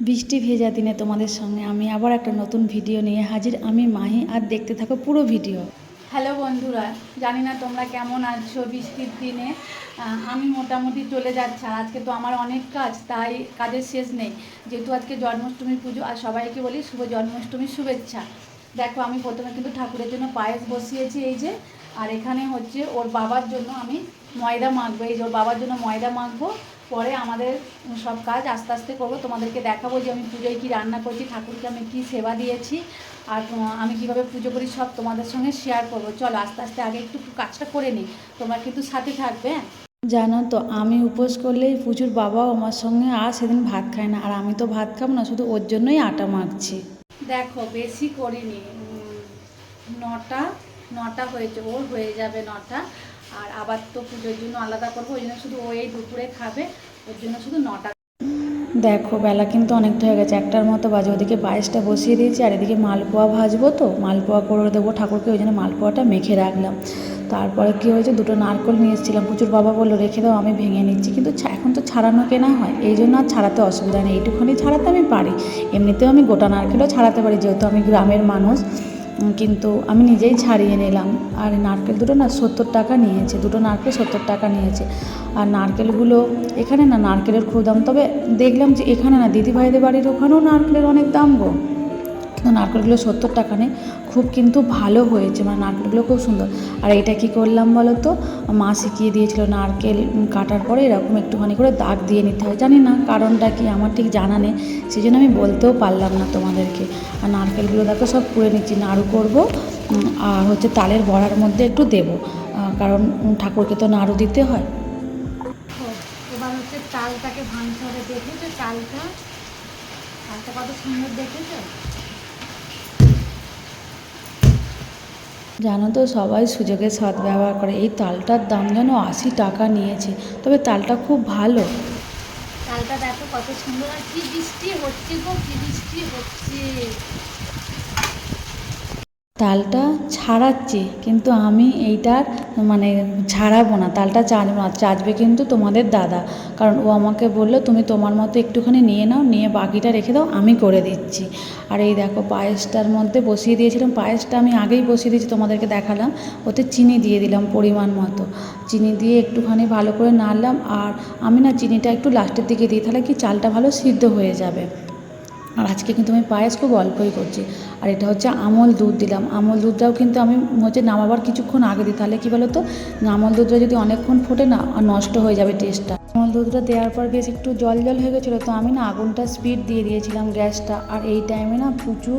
বৃষ্টি ভেজা দিনে তোমাদের সঙ্গে আমি আবার একটা নতুন ভিডিও নিয়ে হাজির। আমি মাহি, আর দেখতে থাকো পুরো ভিডিও। হ্যালো বন্ধুরা, জানি না তোমরা কেমন আছো বৃষ্টির দিনে। আমি মোটামুটি চলে যাচ্ছি, আর আজকে তো আমার অনেক কাজ, তাই কাজের শেষ নেই। যেহেতু আজকে জন্মাষ্টমী পুজো, আর সবাইকে বলি শুভ জন্মাষ্টমীর শুভেচ্ছা। দেখো, আমি প্রথমে কিন্তু ঠাকুরের জন্য পায়েস বসিয়েছি এই যে, আর এখানে হচ্ছে ওর বাবার জন্য আমি ময়দা মাখবো, এই যে ওর বাবার জন্য ময়দা মাখবো পরে আমাদের সব কাজ আস্তে আস্তে করব। তোমাদেরকে দেখাবো যে আমি পুজোয় কী রান্না করছি ঠাকুরকে আমি কী সেবা দিয়েছি আর আমি কীভাবে পুজো করি সব তোমাদের সঙ্গে শেয়ার করব। চলো আস্তে আস্তে আগে একটু কাজটা করে নিই। তোমরা কিন্তু সাথে থাকবে হ্যাঁ? জানো তো আমি উপোস করলেই প্রচুর বাবাও আমার সঙ্গে আর সেদিন ভাত খায় না। আর আমি তো ভাত খাব না শুধু ওর জন্যই আটা মাখছি। দেখো বেশি করিনি। নটা নটা হয়েছে ওর হয়ে যাবে নটা। আর আবার তো পুজোর জন্য আলাদা করব, ওই জন্য শুধু ও এই দুপুরে খাবে, ওর জন্য শুধু নটা। দেখো, বেলা কিন্তু অনেকটা হয়ে গেছে, একটার মতো বাজে। ওদিকে বাইশটা বসিয়ে দিয়েছি, আর এদিকে মালপোয়া ভাজবো তো, মালপোয়া করে দেবো ঠাকুরকে, ওই জন্য মালপোয়াটা মেখে রাখলাম। তারপরে কী হয়েছে, দুটো নারকল নিয়ে এসেছিলাম, প্রচুর বাবা বলল, রেখে দাও, আমি ভেঙে নিচ্ছি। কিন্তু এখন তো ছাড়ানো কেনা হয়, এই জন্য আর ছাড়াতে অসুবিধা নেই। এইটুখানি ছাড়াতে আমি পারি। এমনিতেও আমি গোটা নারকেলও ছাড়াতে পারি, যেহেতু আমি গ্রামের মানুষ। কিন্তু আমি নিজেই ছাড়িয়ে নিলাম। আর নারকেল দুটো না সত্তর টাকা নিয়েছে, দুটো নারকেল সত্তর টাকা নিয়েছে। আর নারকেলগুলো এখানে না নারকেলের খুব দাম তবে দেখলাম যে এখানে না দিদিভাইদের বাড়ির ওখানেও নারকেলের অনেক দাম গো। কিন্তু নারকেলগুলো সত্তর টাকা নেই। খুব কিন্তু ভালো হয়েছে মানে নারকেলগুলো খুব সুন্দর। আর এটা কি করলাম বলো তো মা শিখিয়ে দিয়েছিল নারকেল কাটার পরে এরকম একটুখানি করে দাগ দিয়ে নিতে হয়। জানি না কারণটা কি, আমার ঠিক জানা নেই। সেই জন্য আমি বলতেও পারলাম না তোমাদেরকে। আর নারকেলগুলো দেখো সব পুড়ে নিচ্ছি, নাড়ু করব আর হচ্ছে তালের বড়ার মধ্যে একটু দেবো। কারণ ঠাকুরকে তো নাড়ু দিতে হয়। এবার হচ্ছে চালটাকে ভাঙতে হবে। দেখেছ চালটা চালটা কত সুন্দর দেখেছ? জানো তো, সবাই সুযোগের সদ্ব্যবহার করে। এই তালটার দাম যেন আশি টাকা নিয়েছে, তবে তালটা খুব ভালো। তালটা দেখো কত সুন্দর আর কি বৃষ্টি হচ্ছে গো, কি বৃষ্টি হচ্ছে। তালটা ছাড়াচ্ছি, কিন্তু আমি এইটার মানে ছাড়াবো না, তালটা চাচবো না, চাচবে কিন্তু তোমাদের দাদা। কারণ ও আমাকে বলল, তুমি তোমার মতো একটুখানি নিয়ে নাও, নিয়ে বাকিটা রেখে দাও, আমি করে দিচ্ছি। আর এই দেখো পায়েসটার মধ্যে বসিয়ে দিয়েছিলাম। পায়েসটা আমি আগেই বসিয়ে দিয়েছি তোমাদেরকে দেখালাম। ওতে চিনি দিয়ে দিলাম পরিমাণ মতো। চিনি দিয়ে একটুখানি ভালো করে নাড়লাম। আর আমি না চিনিটা একটু লাস্টের দিকে দিই, তাহলে কি চালটা ভালো সিদ্ধ হয়ে যাবে। আর আজকে কিন্তু আমি পায়েস খুব অল্পই করছি। আর এটা হচ্ছে আমল দুধ দিলাম। আমল দুধটাও কিন্তু আমি হচ্ছে নামাবার কিছুক্ষণ আগে দিই। তাহলে কী বলো তো আমল দুধটা যদি অনেকক্ষণ ফোটে না, আর নষ্ট হয়ে যাবে টেস্টটা দুধটা দেওয়ার পর বেশ একটু জল জল হয়ে গেছিল, তো আমি না আগুনটা স্পিড দিয়ে দিয়েছিলাম গ্যাসটা। আর এই টাইমে না পুচু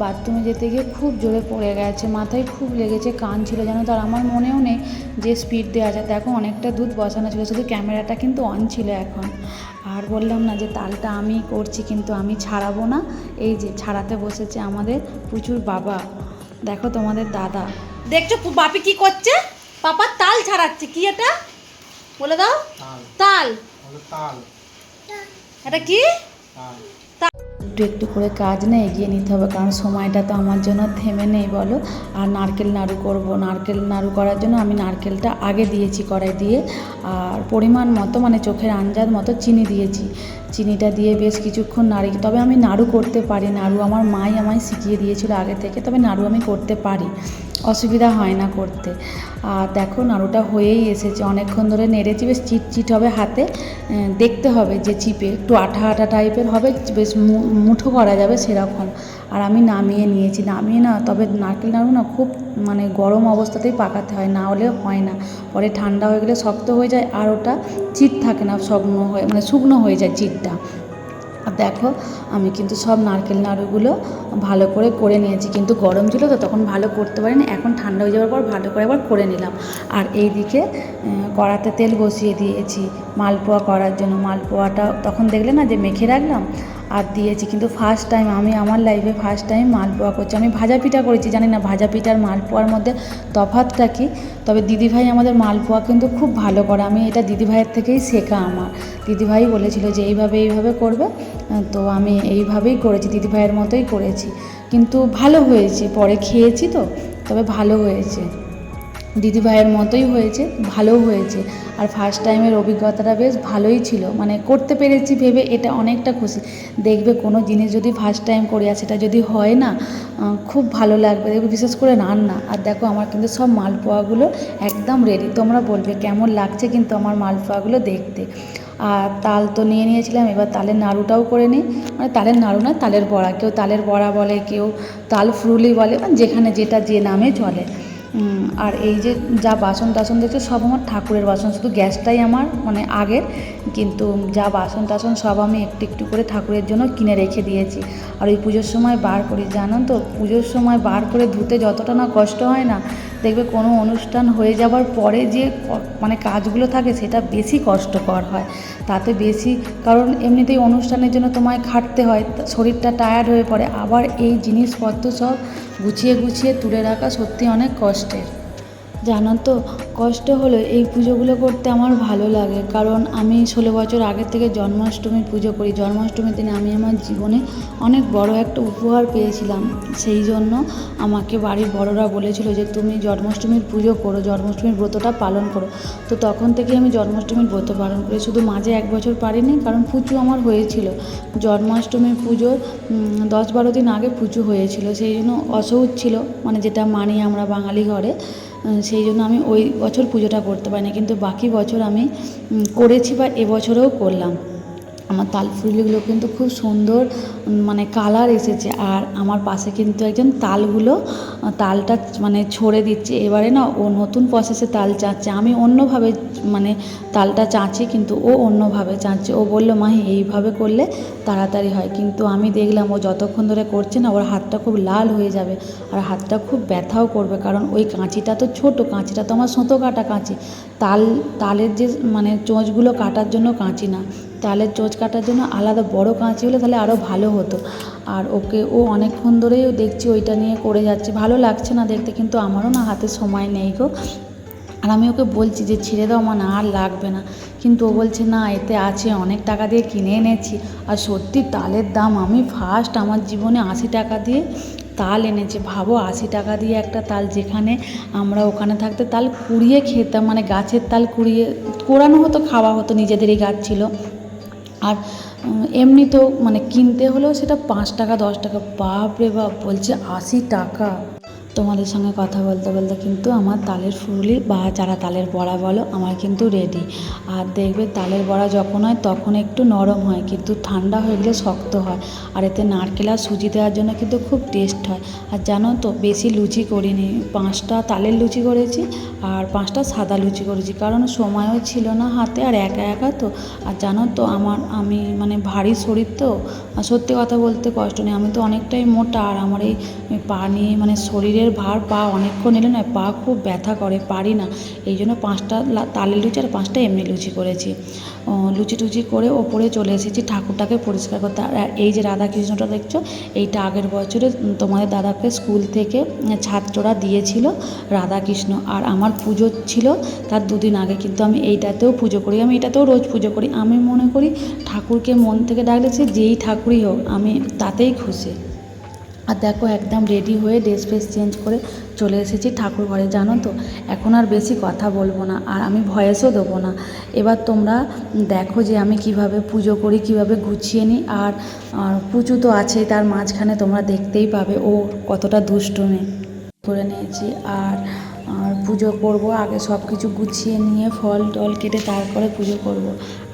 বাথরুমে যেতে গিয়ে খুব জোরে পড়ে গেছে, মাথায় খুব লেগেছে, কান ছিল যেন, তো আর আমার মনেও নেই যে স্পিড দেওয়া যায়। দেখো অনেকটা দুধ বসানো ছিল, শুধু ক্যামেরাটা কিন্তু অন ছিল এখন। আর বললাম না যে তালটা আমি করছি, কিন্তু আমি ছাড়াবো না। এই যে ছাড়াতে বসেছে আমাদের প্রচুর বাবা। দেখো তোমাদের দাদা। দেখছ বাপি কি করছে? পাপা তাল ছাড়াচ্ছে, কি এটা? বলে দাও। তাল। এটা কি? একটু একটু করে কাজ না এগিয়ে নিতে হবে কারণ সময়টা তো আমার জন্য থেমে নেই বলো। আর নারকেল নাড়ু করব। নারকেল নাড়ু করার জন্য আমি নারকেলটা আগে দিয়েছি কড়াই দিয়ে আর পরিমাণ মতো মানে চোখের আঞ্জাদ মতো চিনি দিয়েছি। চিনিটা দিয়ে বেশ কিছুক্ষণ নাড়ি তবে আমি নাড়ু করতে পারি। নাড়ু আমার মাই আমায় শিখিয়ে দিয়েছিল আগে থেকে তবে নাড়ু আমি করতে পারি। অসুবিধা হয় না করতে। আর দেখো, নাড়ুটা হয়েই এসেছে। অনেকক্ষণ ধরে নেড়েছি বেশ চিট চিট হবে হাতে। দেখতে হবে যে চিপে একটু আঠা আঠা টাইপের হবে, বেশ মুঠো করা যাবে সেরকম। আর আমি নামিয়ে নিয়েছি। নামিয়ে না, তবে নারকেল নাড়ু না খুব মানে গরম অবস্থাতেই পাকাতে হয়, না হলে হয় না। পরে ঠান্ডা হয়ে গেলে শক্ত হয়ে যায় আর ওটা চিট থাকে না শুকনো হয়ে মানে শুকনো হয়ে যায় চিটটা। দেখো, আমি কিন্তু সব নারকেল নাড়ুগুলো ভালো করে করে নিয়েছি। কিন্তু গরম ছিল তো তখন ভালো করতে পারিনি, এখন ঠান্ডা হয়ে যাওয়ার পর ভালো করে আবার করে নিলাম। আর এই দিকে কড়াতে তেল বসিয়ে দিয়েছি, মালপোয়া করার জন্য। মালপোয়াটা তখন দেখলে না যে মেখে রাখলাম আর দিয়েছি। কিন্তু ফার্স্ট টাইম আমি আমার লাইফে ফার্স্ট টাইম মালপোয়া করছি। আমি ভাজা পিঠা করেছি, জানি না ভাজা পিঠার মালপোয়ার মধ্যে তফাতটা কি? তবে দিদিভাই আমাদের মালপোয়া কিন্তু খুব ভালো করে। আমি এটা দিদিভাইয়ের থেকেই শেখা আমার। দিদিভাই বলেছিল যে এইভাবে এইভাবে করবে। তো আমি এইভাবেই করেছি, দিদিভাইয়ের মতোই করেছি। কিন্তু ভালো হয়েছে। পরে খেয়েছি তো, তবে ভালো হয়েছে। দিদিভাইয়ের মতোই হয়েছে ভালো হয়েছে। আর ফার্স্ট টাইমের অভিজ্ঞতাটা বেশ ভালোই ছিল। মানে করতে পেরেছি ভেবে এটা অনেকটা খুশি। দেখবে কোনো জিনিস যদি ফার্স্ট টাইম করি আর সেটা যদি হয় না খুব ভালো লাগবে। দেখবে বিশেষ করে রান্না। আর দেখো আমার কিন্তু সব মালপোয়াগুলো একদম রেডি তোমরা বলবে, কেমন লাগছে কিন্তু আমার মালপোয়াগুলো দেখতে? আর তাল তো নিয়ে নিয়েছিলাম, এবার তালের নাড়ুটাও করে নিই। মানে তালের নাড়ু না, তালের বড়া। কেউ তালের বড়া বলে, কেউ তাল ফুরুলি বলে মানে যেখানে যেটা যে নামে চলে। আর এই যে যা বাসন টাসন দেখছ, সব আমার ঠাকুরের বাসন, শুধু গ্যাসটাই আমার মানে আগের, কিন্তু যা বাসন টাসন সব আমি একটু একটু করে ঠাকুরের জন্য কিনে রেখে দিয়েছি। আর ওই পুজোর সময় বার করি, জানো তো? পুজোর সময় বার করে ধুতে যতটা না কষ্ট হয় না, দেখবে কোনো অনুষ্ঠান হয়ে যাওয়ার পরে যে মানে কাজগুলো থাকে, সেটা বেশি কষ্টকর হয়। তাতে বেশি, কারণ এমনিতেই অনুষ্ঠানের জন্য তোমায় খাটতে হয় শরীরটা টায়ার্ড হয়ে পড়ে। আবার এই জিনিসপত্র সব গুছিয়ে গুছিয়ে তুলে রাখা সত্যি অনেক trusted. জানো তো, কষ্ট হলো এই পুজোগুলো করতে আমার ভালো লাগে। কারণ আমি ষোলো বছর আগের থেকে জন্মাষ্টমীর পুজো করি। জন্মাষ্টমীর দিনে আমি আমার জীবনে অনেক বড় একটা উপহার পেয়েছিলাম। সেই জন্য আমাকে বাড়ির বড়রা বলেছিল যে, তুমি জন্মাষ্টমীর পুজো করো, জন্মাষ্টমীর ব্রতটা পালন করো। তো তখন থেকে আমি জন্মাষ্টমীর ব্রত পালন করি। শুধু মাঝে এক বছর পারিনি, কারণ পুজো আমার হয়েছিল। জন্মাষ্টমীর পুজোর দশ বারো দিন আগে পুজো হয়েছিল। সেই জন্য অসৌচ ছিল। মানে যেটা মানি আমরা বাঙালি ঘরে সেই জন্য আমি ওই বছর পুজোটা করতে পারিনি, কিন্তু বাকি বছর আমি করেছি বা এবছরেও করলাম। আমার তাল ফুলগুলো কিন্তু খুব সুন্দর মানে কালার এসেছে। আর আমার পাশে কিন্তু একজন তালগুলো তালটা মানে ছড়ে দিচ্ছে। এবারে না ও নতুন প্রসেসে তাল চাচ্ছে। আমি অন্যভাবে মানে তালটা চাঁচি কিন্তু ও অন্যভাবে চাঁচছে। ও বলল মাহি এইভাবে করলে তাড়াতাড়ি হয়। কিন্তু আমি দেখলাম ও যতক্ষণ ধরে করছে না, ওর হাতটা খুব লাল হয়ে যাবে আর হাতটা খুব ব্যথাও করবে। কারণ ওই কাঁচিটা তো ছোট, কাঁচিটা তো আমার সুতো কাটা কাঁচি। তাল, তালের যে মানে চোঁচগুলো কাটার জন্য কাঁচি না। তালের চোঁচ কাটার জন্য আলাদা বড় কাঁচি হলে তাহলে আরও ভালো হতো। আর ওকে ও অনেকক্ষণ ধরেই দেখছি, ওইটা নিয়ে করে যাচ্ছে। ভালো লাগছে না দেখতে, কিন্তু আমারও না হাতে সময় নেই গো। আর আমি ওকে বলছি যে, ছেড়ে দাও আমার আর লাগবে না। কিন্তু ও বলছে, না, এতে আছে, অনেক টাকা দিয়ে কিনে এনেছি। আর সত্যি তালের দাম, আমি ফার্স্ট আমার জীবনে আশি টাকা দিয়ে তাল এনেছে। ভাবো, আশি টাকা দিয়ে একটা তাল যেখানে আমরা ওখানে থাকতে তাল কুড়িয়ে খেতাম। মানে গাছের তাল কুড়িয়ে, কোরানো হতো, খাওয়া হতো, নিজেদেরই গাছ ছিল। আর এমনি তো মানে কিনতে হলেও সেটা পাঁচ টাকা, দশ টাকা, বাপরে বাপ, বলছে আশি টাকা। তোমাদের সঙ্গে কথা বলতে বলতে কিন্তু আমার তালের ফুরুলি বা যারা তালের বড়া বলো, আমার কিন্তু রেডি আর দেখবে তালের বড়া যখন হয় তখন একটু নরম হয়, কিন্তু ঠান্ডা হয়ে গেলে শক্ত হয়। আর এতে নারকেল আর সুজি দেওয়ার জন্য কিন্তু খুব টেস্ট হয়। আর জানো তো, বেশি লুচি করিনি। পাঁচটা তালের লুচি করেছি আর পাঁচটা সাদা লুচি করেছি। কারণ সময়ও ছিল না হাতে আর একা একা তো। আর জানো তো, আমার, আমি মানে ভারী শরীর তো। সত্যি কথা বলতে কষ্ট নেই। আমি তো অনেকটাই মোটা আর আমার এই পা নিয়ে মানে শরীরের ভার পা অনেকক্ষণ এলে না পা খুব ব্যথা করে, পারি না। এই জন্য পাঁচটা তালের লুচি আর পাঁচটা এমনি লুচি করেছি। লুচি টুচি করে ওপরে চলে এসেছি, ঠাকুরটাকে পরিষ্কার করতে। আর এই যে রাধাকৃষ্ণটা দেখছ, এইটা আগের বছরে তোমাদের দাদাকে স্কুল থেকে ছাত্ররা দিয়েছিল রাধাকৃষ্ণ। আর আমার পুজো ছিল তার দুদিন আগে, কিন্তু আমি এইটাতেও পুজো করি, আমি এটাতেও রোজ পুজো করি। আমি মনে করি ঠাকুরকে মন থেকে ডাকলে সে যেই ঠাকুরই হোক, আমি তাতেই খুশি। আর দেখো একদম রেডি হয়ে ড্রেস ফ্রেস চেঞ্জ করে চলে এসেছি ঠাকুর ঘরে, জানো তো? এখন আর বেশি কথা বলব না আর আমি ভয়েসও দেবো না। এবার তোমরা দেখো যে আমি কীভাবে পুজো করি, কীভাবে গুছিয়ে নিই আর পুজো তো আছেই তার মাঝখানে তোমরা দেখতেই পাবে ও কতটা দুষ্টুমি করে নিয়েছি। আর পুজো করব, আগে সব কিছু গুছিয়ে নিয়ে ফল টল কেটে তারপরে পুজো করব।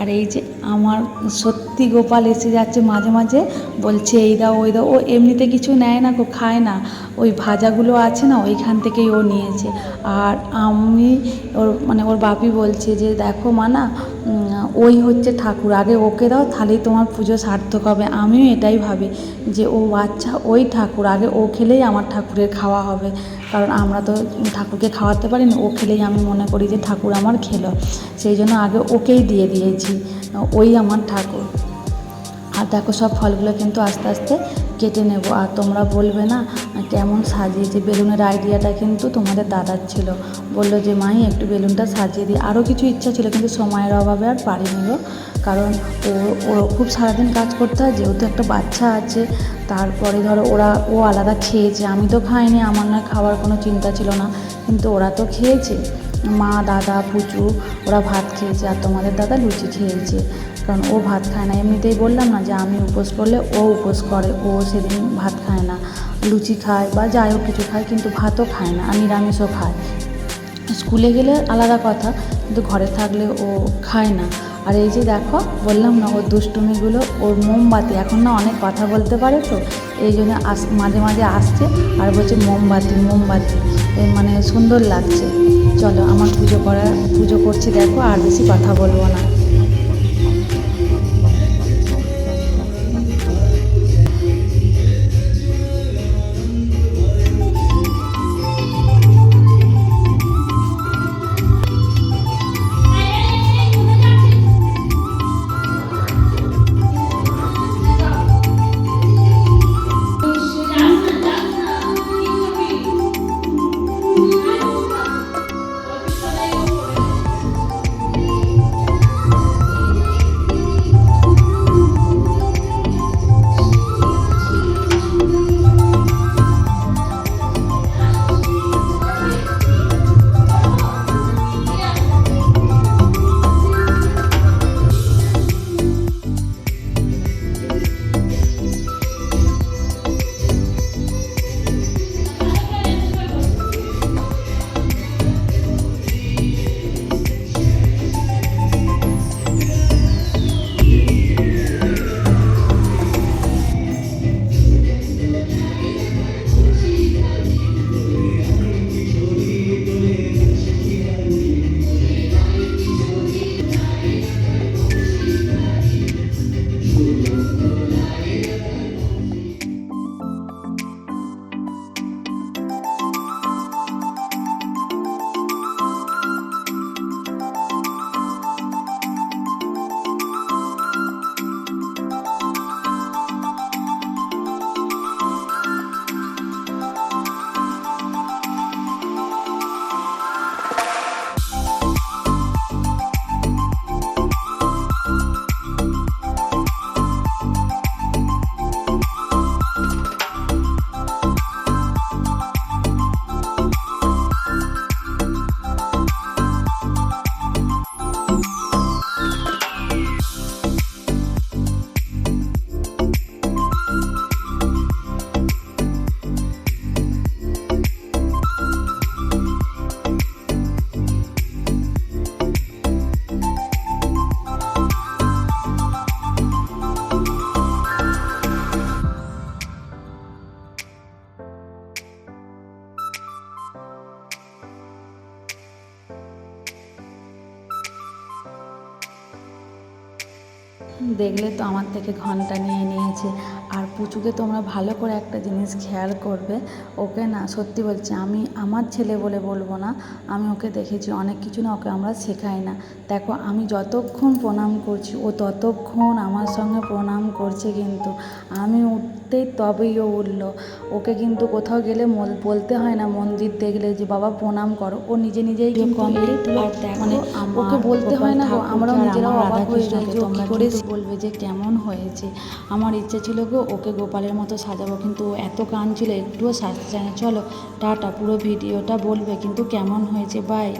আর এই যে আমার সত্যি গোপাল এসে যাচ্ছে মাঝে মাঝে, বলছে, এই দাও, ওই দাও। ও এমনিতে কিছু নেয় না গো, খায় না। ওই ভাজাগুলো আছে না, ওইখান থেকেই ও নিয়েছে। আর আমি ওর মানে ওর বাপি বলছে যে, দেখো মানা ওই হচ্ছে ঠাকুর। আগে ওকে দাও, তাহলেই তোমার পুজো সার্থক হবে। আমিও এটাই ভাবি যে, ও আচ্ছা ওই ঠাকুর। আগে ও খেলেই আমার ঠাকুরের খাওয়া হবে। কারণ আমরা তো ঠাকুরকে খাওয়াতে পারি না ও খেলেই আমি মনে করি যে, ঠাকুর আমার খেলো। সেই জন্য আগে ওকেই দিয়ে দিয়েছি, ওই আমার ঠাকুর। আর দেখো সব ফলগুলো কিন্তু আস্তে আস্তে কেটে নেব। আর তোমরা বলবে না, কেমন সাজিয়েছে। বেলুনের আইডিয়াটা কিন্তু তোমাদের দাদার ছিল। বলল যে মাই একটু বেলুনটা সাজিয়ে দিই। আরও কিছু ইচ্ছা ছিল, কিন্তু সময়ের অভাবে আর পারিনি কারণ ও ও খুব সারাদিন কাজ করতে হয়, যেহেতু একটা বাচ্চা আছে। তারপরে ধরো, ওরা, ও আলাদা খেয়েছে। আমি তো খাইনি, আমার না খাওয়ার কোনো চিন্তা ছিল না। কিন্তু ওরা তো খেয়েছে। মা, দাদা, পুচু, ওরা ভাত খেয়েছে। আর তোমাদের দাদা লুচি খেয়েছে। কারণ ও ভাত খায় না। এমনিতেই বললাম না যে আমি উপোস করলে ও উপোস করে, ও সেদিন ভাত খায় না। লুচি খায় বা যাই হোক কিছু খায়, কিন্তু ভাতও খায় না, আর নিরামিষও খায়। স্কুলে গেলে আলাদা কথা, কিন্তু ঘরে থাকলে ও খায় না। আর এই যে দেখো, বললাম না, ওর দুষ্টুমিগুলো, ওর মোমবাতি, এখন না অনেক কথা বলতে পারে তো, এই জন্য আস, মাঝে মাঝে আসছে আর বলছে মোমবাতি মোমবাতি মানে সুন্দর লাগছে। চলো, আমার পুজো করা, পুজো করছি, দেখো, আর বেশি কথা বলব না। দেখলে তো আমার থেকে ঘণ্টা নিয়ে নিয়েছে। আর পুচুকে তোমরা ভালো করে একটা জিনিস খেয়াল করবে। ওকে না সত্যি বলছি আমি আমার ছেলে বলে বলব না আমি ওকে দেখেছি অনেক কিছু না ওকে আমরা শেখাই না। দেখো আমি যতক্ষণ প্রণাম করছি ও ততক্ষণ আমার সঙ্গে প্রণাম করছে কিন্তু। আমি উঠতেই তবেই ও উঠল। ওকে কিন্তু কোথাও গেলে বলতে হয় না মন্দির দেখলে যে বাবা প্রণাম করো। ও নিজে নিজেই কমপ্লিট আর মানে ওকে বলতে হয় না আমরাও নিজেরাও অবাক হয়ে যাই যে ও কী করে বলবে যে কেমন হয়েছে। আমার ইচ্ছে ছিল গো, ওকে গোপালের মতো সাজাবো, কিন্তু এত কান ছিল একটুও সাজতে চায় না। চলো, টাটা, পুরো ভিডিওটা বলবে, কিন্তু কেমন হয়েছে বাই